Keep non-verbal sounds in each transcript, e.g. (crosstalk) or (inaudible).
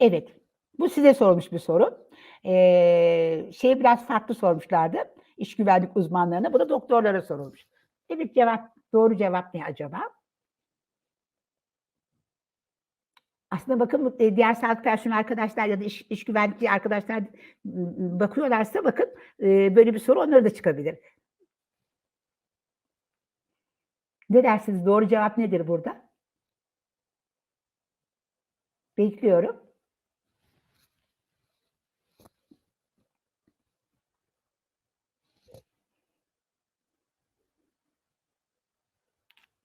Evet. Bu size sormuş bir soru. Ee, şey biraz farklı sormuşlardı. İş güvenlik uzmanlarına. Bu da doktorlara sorulmuş. Evet cevap, doğru cevap ne acaba? Aslında bakın e, diğer sağlık personeli arkadaşlar ya da iş, iş güvenlikçi arkadaşlar m, bakıyorlarsa bakın e, böyle bir soru onlara da çıkabilir. Ne dersiniz? Doğru cevap nedir burada? Bekliyorum.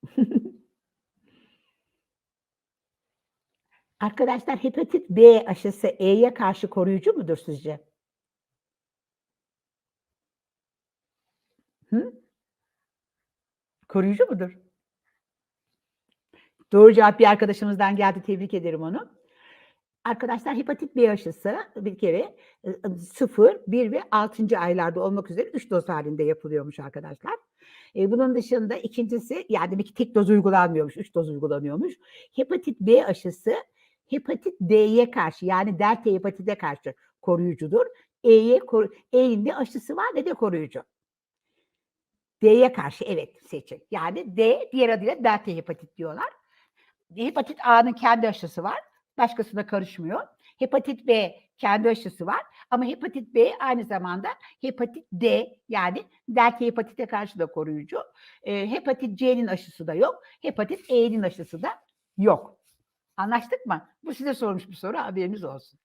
(laughs) Arkadaşlar hepatit B aşısı E'ye karşı koruyucu mudur sizce? Hı? Koruyucu mudur? Doğru cevap bir arkadaşımızdan geldi. Tebrik ederim onu. Arkadaşlar hepatit B aşısı bir kere 0, 1 ve 6. aylarda olmak üzere 3 doz halinde yapılıyormuş arkadaşlar. E, bunun dışında ikincisi yani demek ki tek doz uygulanmıyormuş, 3 doz uygulanıyormuş. Hepatit B aşısı hepatit D'ye karşı yani delta hepatite karşı koruyucudur. E'ye koru, E'nin de aşısı var ne de koruyucu. D'ye karşı evet seçin. Yani D diğer adıyla delta hepatit diyorlar. Hepatit A'nın kendi aşısı var. Başkasına karışmıyor. Hepatit B kendi aşısı var. Ama hepatit B aynı zamanda hepatit D yani delta hepatite karşı da koruyucu. E, hepatit C'nin aşısı da yok. Hepatit E'nin aşısı da yok. Anlaştık mı? Bu size sormuş bir soru haberiniz olsun.